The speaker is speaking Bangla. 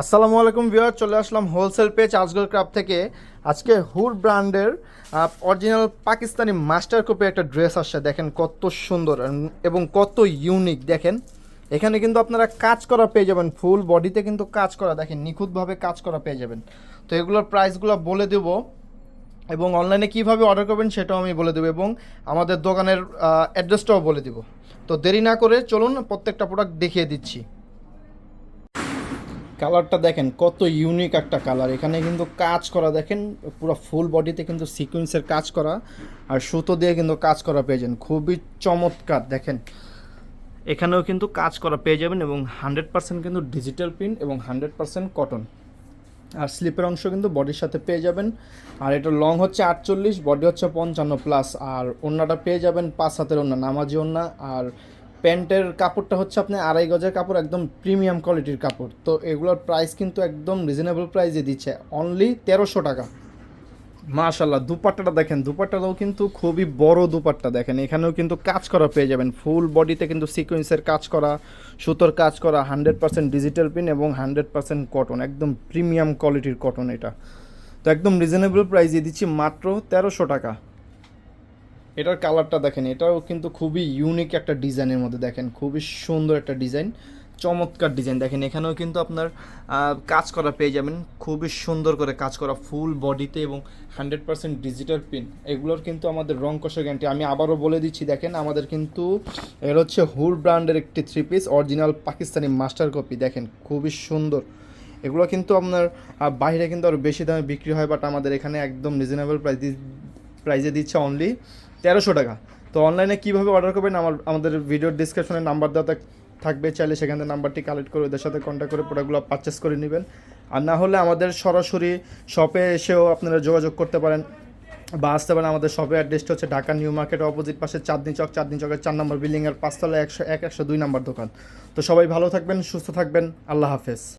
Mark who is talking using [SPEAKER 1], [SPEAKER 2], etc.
[SPEAKER 1] আসসালামু আলাইকুম ভিউয়ার, চলে আসলাম হোলসেল পেজ আজগল ক্রাফ থেকে। আজকে হুড ব্র্যান্ডের অরিজিনাল পাকিস্তানি মাস্টার কপি একটা ড্রেস আসছে, দেখেন কত সুন্দর এবং কত ইউনিক দেখেন। এখানে কিন্তু আপনারা কাজ করা পেয়ে যাবেন ফুল বডিতে কিন্তু কাজ করা, দেখেন নিখুঁতভাবে কাজ করা পেয়ে যাবেন। তো এগুলোর প্রাইসগুলো বলে দেবো এবং অনলাইনে কীভাবে অর্ডার করবেন সেটাও আমি বলে দেবো এবং আমাদের দোকানের অ্যাড্রেসটাও বলে দেবো। তো দেরি না করে চলুন, প্রত্যেকটা প্রোডাক্ট দেখিয়ে দিচ্ছি। কালারটা দেখেন, কত ইউনিক একটা কালার। এখানে কিন্তু কাজ করা, দেখেন, পুরো ফুল বডিতে কিন্তু সিকুয়েন্সের কাজ করা, আর সুতো দিয়ে কিন্তু কাজ করা পেয়ে যাবেন। খুবই চমৎকার, দেখেন। এখানেও কিন্তু কাজ করা পেয়ে যাবেন এবং হান্ড্রেড পার্সেন্ট কিন্তু ডিজিটাল প্রিন্ট এবং হান্ড্রেড পার্সেন্ট কটন আর স্লিপের অংশ কিন্তু বডির সাথে পেয়ে যাবেন। আর এটা লং হচ্ছে আটচল্লিশ বডি হচ্ছে পঞ্চান্ন প্লাস আর ওন্নাটা পেয়ে যাবেন পাঁচ হাতের ওন্না, নামাজি ওন্না। আর প্যান্টের কাপড়টা হচ্ছে আপনি আড়াই গজের কাপড়, একদম প্রিমিয়াম কোয়ালিটির কাপড়। তো এগুলোর প্রাইস কিন্তু একদম রিজনেবল প্রাইসে দিচ্ছে। অনলি তেরোশো টাকা। মাশাল্লাহ দুপাট্টাটা দেখেন, দুপাট্টাটাও কিন্তু খুবই বড় দুপাট্টা দেখেন। এখানেও কিন্তু কাজ করা পেয়ে যাবেন। ফুল বডিতে কিন্তু সিকোয়েন্সের কাজ করা, সুতোর কাজ করা হান্ড্রেড পার্সেন্ট ডিজিটাল পিন এবং হান্ড্রেড পার্সেন্ট কটন একদম প্রিমিয়াম কোয়ালিটির কটন এটা। তো একদম রিজনেবল প্রাইসে দিচ্ছি মাত্র তেরোশো টাকা। এটার কালারটা দেখেন, এটাও কিন্তু খুবই ইউনিক একটা ডিজাইনের মধ্যে দেখেন, খুবই সুন্দর একটা ডিজাইন, চমৎকার ডিজাইন। দেখেন, এখানেও কিন্তু আপনার কাজ করা পেয়ে যাবেন, খুবই সুন্দর করে কাজ করা ফুল বডিতে এবং হান্ড্রেড পার্সেন্ট ডিজিটাল পিন এগুলোর কিন্তু আমাদের রং কষা গ্যারান্টি আমি আবারও বলে দিচ্ছি, দেখেন, আমাদের কিন্তু এর হচ্ছে হুল ব্র্যান্ডের একটি three piece original Pakistani master copy দেখেন, খুবই সুন্দর। এগুলো কিন্তু আপনার বাইরে কিন্তু আরও বেশি দামে বিক্রি হয় বাট আমাদের এখানে একদম রিজনেবল প্রাইস প্রাইজে দিচ্ছে অনলি তেরোশো টাকা। তো অনলাইনে কীভাবে অর্ডার করবেন? আমার, আমাদের ভিডিওর ডিসক্রিপশনে নাম্বার দেওয়া থাক- থাকবে। চাইলে সেখান থেকে নাম্বারটি কালেক্ট করে ওদের সাথে কন্ট্যাক্ট করে প্রোডাক্টগুলো পারচেস করে নেবেন। আর না হলে আমাদের সরাসরি শপে এসেও আপনারা যোগাযোগ করতে পারেন। বা আসতে পারেন আমাদের শপের অ্যাড্রেসটা হচ্ছে ঢাকা নিউ মার্কেট অপোজিট পাশে চাঁদনি চক। চাঁদনি চকের চার নম্বর বিল্ডিংয়ের পাঁচতলা একশো, এক একশো দুই নম্বর দোকান। তো সবাই ভালো থাকবেন, সুস্থ থাকবেন। আল্লাহ হাফেজ।